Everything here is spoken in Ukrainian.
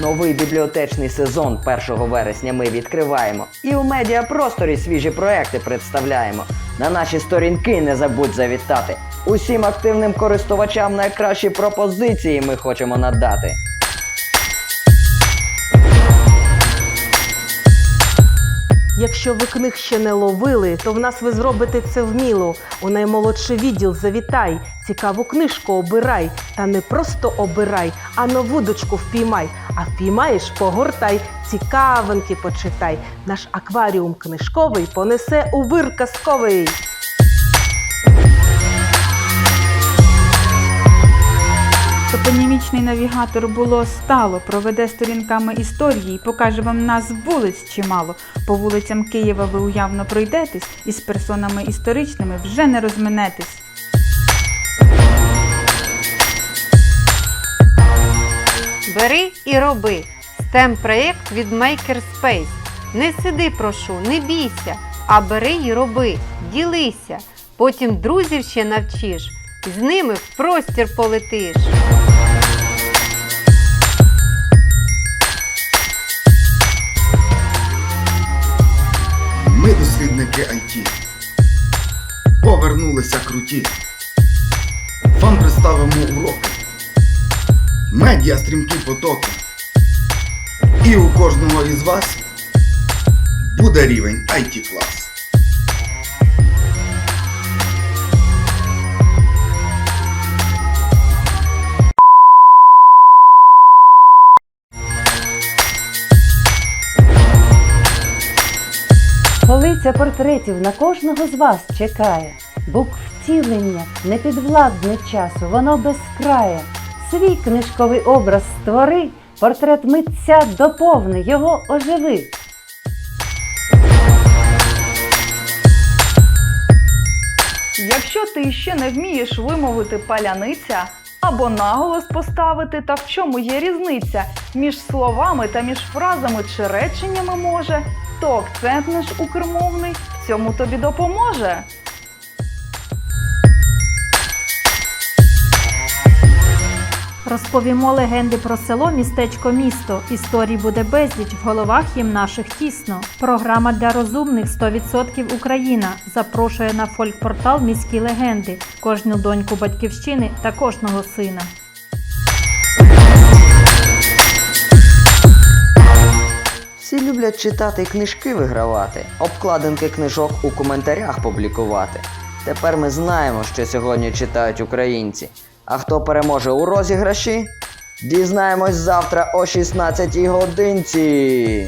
Новий бібліотечний сезон 1 вересня ми відкриваємо і у медіапросторі свіжі проекти представляємо. На наші сторінки не забудь завітати. Усім активним користувачам найкращі пропозиції ми хочемо надати. Якщо ви книг ще не ловили, то в нас ви зробите це вміло. У наймолодший відділ завітай, цікаву книжку обирай. Та не просто обирай, а нову дочку впіймай. А впіймаєш, погортай, цікавинки почитай. Наш акваріум книжковий понесе у вир казковий. Топонімічний навігатор було стало, проведе сторінками історії і покаже вам назв вулиць чимало. По вулицям Києва ви уявно пройдетесь, і з персонами історичними вже не розминетесь. Бери і роби. stem проєкт від Makerspace. Не сиди, прошу, не бійся, а бери і роби, ділися. Потім друзів ще навчиш, з ними в простір полетиш. Дослідники IT. Повернулися круті. Вам представимо уроки. Медіа стрімкі потоки. І у кожного із вас буде рівень IT клас. Полиця портретів на кожного з вас чекає. Букв втілення не підвладне часу, воно безкрає. Свій книжковий образ створи, портрет митця доповни, його оживи. Якщо ти ще не вмієш вимовити паляниця або наголос поставити, та в чому є різниця між словами та між фразами чи реченнями може, то акцент наш укрмовний цьому тобі допоможе. Розповімо легенди про село, містечко, місто. Історій буде безліч, в головах їм наших тісно. Програма для розумних 100% Україна запрошує на фольк-портал міські легенди, кожну доньку батьківщини та кожного сина. Люблять читати книжки вигравати, обкладинки книжок у коментарях публікувати. Тепер ми знаємо, що сьогодні читають українці. А хто переможе у розіграші? Дізнаємось завтра о 16 годинці.